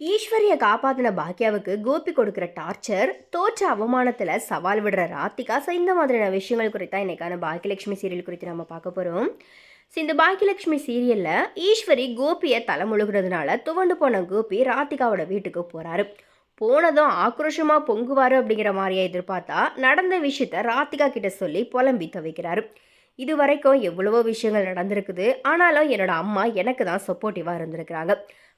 ஈஸ்வரியை காப்பாத்தின பாக்கியாவுக்கு கோபி கொடுக்குற டார்ச்சர் தோற்ற அவமானத்தில் சவால் விடுற ராத்திகா ஸோ இந்த மாதிரியான விஷயங்கள் குறித்தா இன்றைக்கான பாக்கியலட்சுமி சீரியல் குறித்து நம்ம பார்க்க போகிறோம் ஸோ இந்த பாக்கியலட்சுமி சீரியலில் ஈஸ்வரி கோபியை தலைமுழுகிறதுனால துவண்டு போன கோபி ராத்திகாவோட வீட்டுக்கு போகிறாரு போனதும் ஆக்ரோஷமாக பொங்குவார் அப்படிங்கிற மாதிரியே எதிர்பார்த்தா நடந்த விஷயத்த ராத்திகா கிட்ட சொல்லி புலம்பி துவைக்கிறாரு. இது வரைக்கும் எவ்வளவோ விஷயங்கள் நடந்திருக்குது. ஆனாலும் என்னோட அம்மா எனக்கு தான் சப்போர்ட்டிவாக இருந்திருக்கிறாங்க.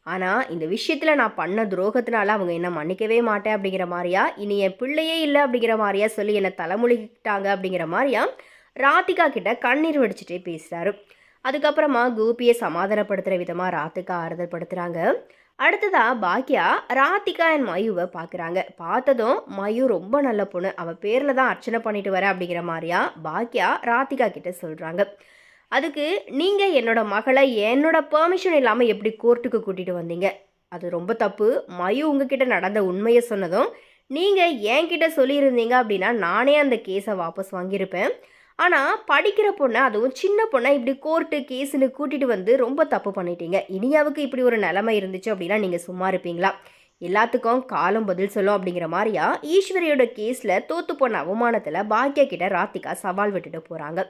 ஆனால் இந்த விஷயத்தில் நான் பண்ண துரோகத்தினால அவங்க என்ன மன்னிக்கவே மாட்டேன் அப்படிங்கிற மாதிரியா இனி என் பிள்ளையே இல்லை அப்படிங்கிற மாதிரியா சொல்லி என்னை தலைமொழிக்கிட்டாங்க அப்படிங்கிற மாதிரியா ராதிகா கிட்ட கண்ணீர் வடிச்சிட்டே பேசுகிறாரு அதுக்கப்புறமா கோபியை சமாதானப்படுத்துகிற விதமாக ராதிகா ஆறுதல் படுத்துகிறாங்க அடுத்ததாக பாக்கியா ராதிகா என் மயுவை பார்க்குறாங்க பார்த்ததும் மயு ரொம்ப நல்ல பொண்ணு. அவள் பேரில் தான் அர்ச்சனை பண்ணிட்டு வர அப்படிங்கிற மாதிரியா பாக்கியா ராதிகா கிட்ட சொல்கிறாங்க அதுக்கு நீங்கள் என்னோட மகளை என்னோட பெர்மிஷன் இல்லாமல் எப்படி கோர்ட்டுக்கு கூட்டிகிட்டு வந்தீங்க? அது ரொம்ப தப்பு. மயு உங்ககிட்ட நடந்த உண்மையை சொன்னதும் நீங்கள் என்கிட்ட சொல்லியிருந்தீங்க அப்படின்னா நானே அந்த கேஸை வாபஸ் வாங்கியிருப்பேன். ஆனால் படிக்கிற பொண்ணை அதுவும் சின்ன பொண்ணை இப்படி கோர்ட்டு கேஸுன்னு கூட்டிகிட்டு வந்து ரொம்ப தப்பு பண்ணிட்டீங்க. இனியாவுக்கு இப்படி ஒரு நிலைமை இருந்துச்சு அப்படின்னா நீங்கள் சும்மா இருப்பீங்களா? எல்லாத்துக்கும் காலம் பதில் சொல்லும் அப்படிங்கிற மாதிரியா ஈஸ்வரியோட கேஸில் தோத்து போன அவமானத்தில் பாக்கியா கிட்ட ராத்திகா சவால் விட்டுட்டு போகிறாங்க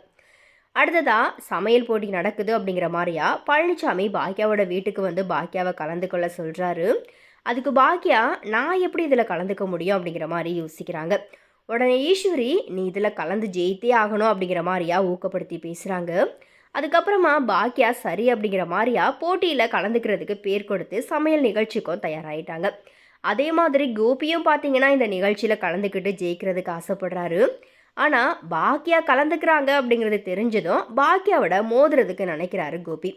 அடுத்ததாக சமையல் போட்டி நடக்குது அப்படிங்கிற மாதிரியா பழனிசாமி பாக்கியாவோட வீட்டுக்கு வந்து பாக்கியாவை கலந்து கொள்ள சொல்கிறாரு அதுக்கு பாக்கியா நான் எப்படி இதில் கலந்துக்க முடியும் அப்படிங்கிற மாதிரி யோசிக்கிறாங்க. உடனே ஈஸ்வரி நீ இதில் கலந்து ஜெயித்தே ஆகணும் அப்படிங்கிற மாதிரியா ஊக்கப்படுத்தி பேசுகிறாங்க அதுக்கப்புறமா பாக்கியா சரி அப்படிங்கிற மாதிரியா போட்டியில் கலந்துக்கிறதுக்கு பேர் கொடுத்து சமையல் நிகழ்ச்சிக்கும் தயாராகிட்டாங்க அதே மாதிரி கோபியும் பார்த்தீங்கன்னா இந்த நிகழ்ச்சியில் கலந்துக்கிட்டு ஜெயிக்கிறதுக்கு ஆசைப்படுறாரு. ஆனால் பாக்கியா கலந்துக்கிறாங்க அப்படிங்கிறது தெரிஞ்சதும் பாக்கியாவோட மோதுறதுக்கு நினைக்கிறாரு கோபி.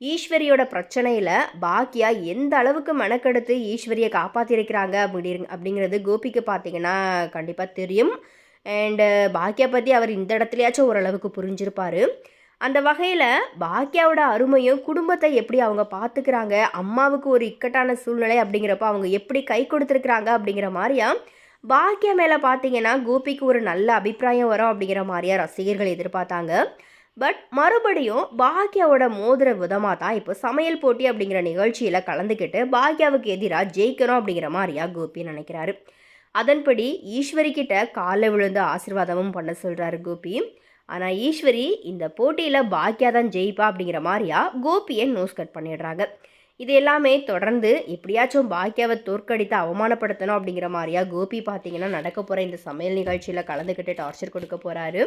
ஈஸ்வரியோட பிரச்சனையில் பாக்கியா எந்த அளவுக்கு மெனக்கெடுத்து ஈஸ்வரியை காப்பாற்றிருக்கிறாங்க அப்படி அப்படிங்கிறது கோபிக்கு பார்த்தீங்கன்னா கண்டிப்பாக தெரியும். அண்டு பாக்கியா பற்றி அவர் இந்த இடத்துலையாச்சும் ஓரளவுக்கு புரிஞ்சிருப்பார். அந்த வகையில் பாக்கியாவோட அருமையும் குடும்பத்தை எப்படி அவங்க பார்த்துக்கிறாங்க அம்மாவுக்கு ஒரு இக்கட்டான சூழ்நிலை அப்படிங்கிறப்ப அவங்க எப்படி கை கொடுத்துருக்குறாங்க அப்படிங்கிற மாதிரியா பாக்கியா மேலே பார்த்தீங்கன்னா கோபிக்கு ஒரு நல்ல அபிப்பிராயம் வரும் அப்படிங்கிற மாதிரியா ரசிகர்கள் எதிர்பார்த்தாங்க. பட் மறுபடியும் பாக்யாவோட மோதிர விதமாக தான் இப்போ சமையல் போட்டி அப்படிங்கிற நிகழ்ச்சியில் கலந்துக்கிட்டு பாக்யாவுக்கு எதிராக ஜெயிக்கணும் அப்படிங்கிற மாதிரியா கோபி நினைக்கிறாரு. அதன்படி ஈஸ்வரி கிட்ட காலை விழுந்து ஆசிர்வாதமும் பண்ண சொல்கிறாரு கோபி. ஆனால் ஈஸ்வரி இந்த போட்டியில் பாக்யா தான் ஜெயிப்பா அப்படிங்கிற மாதிரியா கோபியை நோஸ் கட் பண்ணிடுறாங்க. இது எல்லாமே தொடர்ந்து எப்படியாச்சும் பாக்கியாவை தோற்கடித்து அவமானப்படுத்தணும் அப்படிங்கிற மாதிரியா கோபி பார்த்தீங்கன்னா நடக்க போகிற இந்த சமையல் நிகழ்ச்சியில் கலந்துக்கிட்டு டார்ச்சர் கொடுக்க போகிறாரு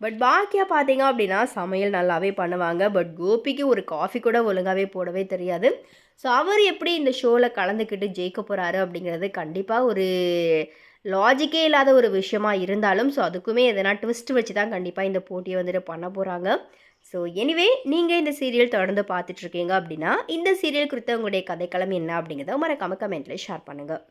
பட் பாக்கியா பார்த்தீங்க அப்படின்னா சமையல் நல்லாவே பண்ணுவாங்க. பட் கோபிக்கு ஒரு காஃபி கூட ஒழுங்காகவே போடவே தெரியாது. ஸோ அவர் எப்படி இந்த ஷோவில் கலந்துக்கிட்டு ஜெயிக்க போகிறாரு அப்படிங்கிறது கண்டிப்பாக ஒரு லாஜிக்கே இல்லாத ஒரு விஷயமா இருந்தாலும் ஸோ அதுக்குமே எதனா ட்விஸ்ட் வச்சு தான் கண்டிப்பாக இந்த போட்டியை வந்துட்டு பண்ண போகிறாங்க ஸோ எனிவே நீங்கள் இந்த சீரியல் தொடர்ந்து பார்த்துட்ருக்கீங்க அப்படின்னா இந்த சீரியல் குறித்த உங்களுடைய கதைக்களம் என்ன அப்படிங்கிறத மறக்காம கமெண்ட்டில் ஷேர் பண்ணுங்கள்